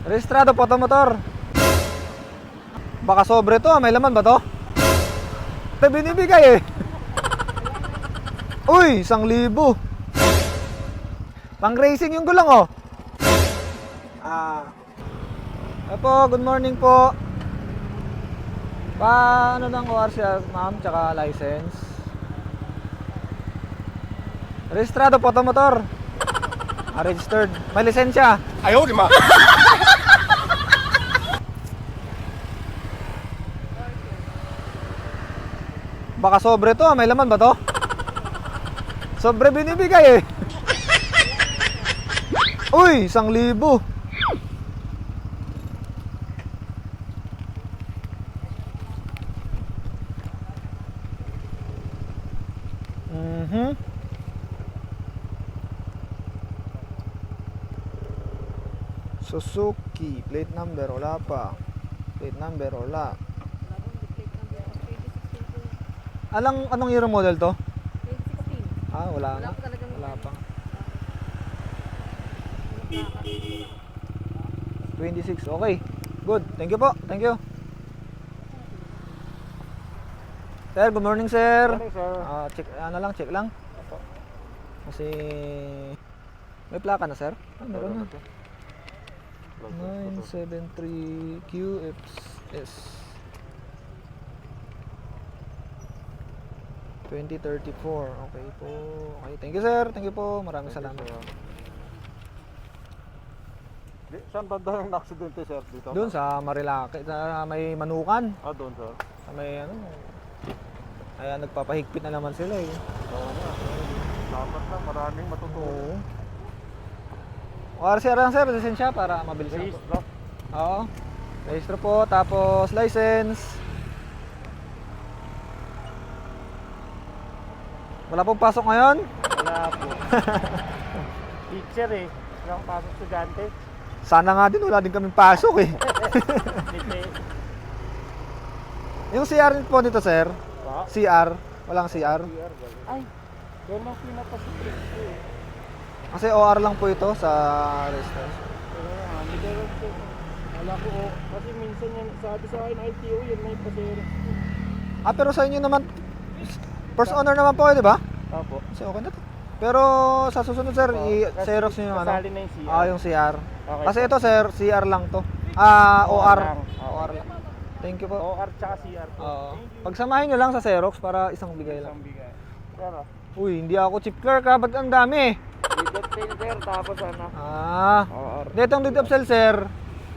Rehistrado po to motor. Baka sobre to, ah. may laman ba to? Ito binibigay eh. Uy, isang libo. Pang racing yung gulang oh. Ah. Apo, good morning po. Paano ng ORCR, ma'am, tsaka license? Rehistrado po to motor. Ah, registered. May lisensya. Ayaw, di ma. Baka sobre to, ah. may laman ba to? Sobre binibigay eh. Uy, isang libo. Mhm. Suzuki, plate number, wala pa. Plate number, wala. Alang, anong year model to? 2016. Ah, wala, Wala pa talagang Wala pa. 26, okay. Good. Thank you po. Thank you. Sir, good morning, sir. Morning, sir. Ah, check, ano lang, check lang. Kasi may plaka na, sir? Ah, meron na. 973 2034 okay po okay thank you sir thank you po maraming salamat Di, saan banda yung aksidente sir dito? doon sa Marilake sa may manukan Ah, doon sir. sa may ano kaya nagpapahigpit na naman sila eh Oo nga. Dapat na maraming matutuwa. oo ORCR lang sir lisensya para mabilis lang po Rehistro. Oo. Registro po, tapos license. Wala pong pasok ngayon? Wala po. Teacher eh. Walang pasok estudyante. Sana nga din, wala din kaming pasok eh. Yung CR po nito, sir. Pa? CR. Walang CR. Ay. Doon lang pinapasitrix ko eh. Kasi OR lang po ito sa alam kung- Wala ko oh. Kasi minsan yan, sabi sa akin ITO yan may pasero. Ah, pero sa inyo naman, first honor naman po, di ba? Opo. Kasi okay na to. Pero sa susunod, sir, i-xerox nyo yung ano. Kasali na yung CR. Ah, yung CR. Okay Kasi po. ito, sir, CR lang to. Ah, OR OR. lang. OR lang. Thank you po. OR tsaka CR po. Oo. Pagsamahin nyo lang sa Xerox para isang bigay lang. Isang bigay. Pero, Uy, hindi ako chip clerk ha. Ba't ang dami? bigot tail sir, tapos ano? Ah. OR. Dito ang of sale, sir.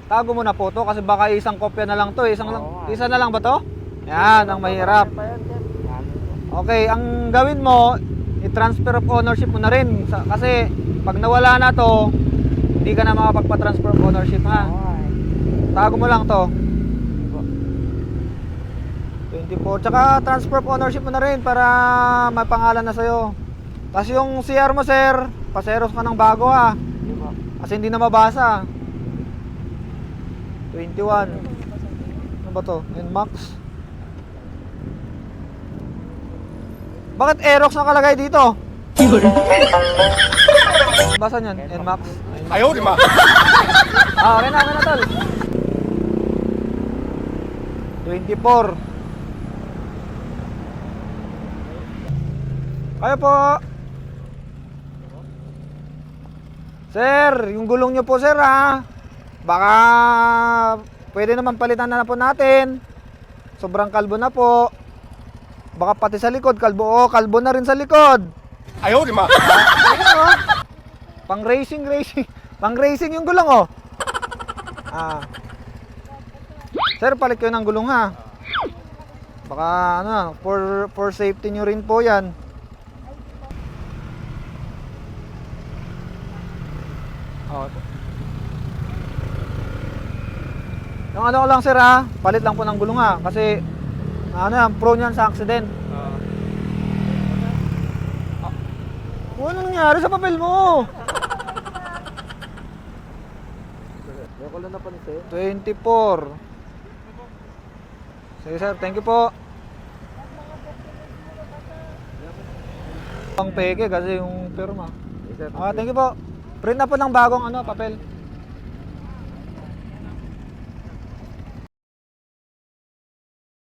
Tago mo na po to kasi baka isang kopya na lang to. eh. Isang lang, Oo nga. isa na lang ba to? Yan, ang mahirap. Pa yan, sir. Okay, ang gawin mo, i-transfer of ownership mo na rin. Kasi pag nawala na to, hindi ka na makapagpa-transfer of ownership ha. Tago mo lang to. 24. Tsaka transfer of ownership mo na rin para may pangalan na sa'yo. Tapos yung CR mo, sir, paseros ka ng bago ha. Kasi hindi na mabasa. 21. Ano ba to? NMAX? Bakit Aerox nakalagay dito? Basa niyan, NMAX. Ayaw, di ba? Ah, okay na, okay na, tol. 24. Kaya po. Sir, yung gulong nyo po, sir, ha? Baka pwede naman palitan na, na po natin. Sobrang kalbo na po. Baka pati sa likod, kalbo. Oh, kalbo na rin sa likod. Ayaw, lima. Ayun, oh. Pang racing, racing. Pang racing yung gulong, oh. Ah. Sir, palit kayo ng gulong, ha? Baka, ano, for, for safety nyo rin po yan. Oh. Yung ano lang, sir, ha? Palit lang po ng gulong, ha? Kasi, ano yan, prone yan sa accident. Ano nangyari sa papel mo? Ayoko lang napansin. 24. Sige sir, thank you po. Pang peke kasi yung sir. Ah, thank you po. Print na po ng bagong ano, papel.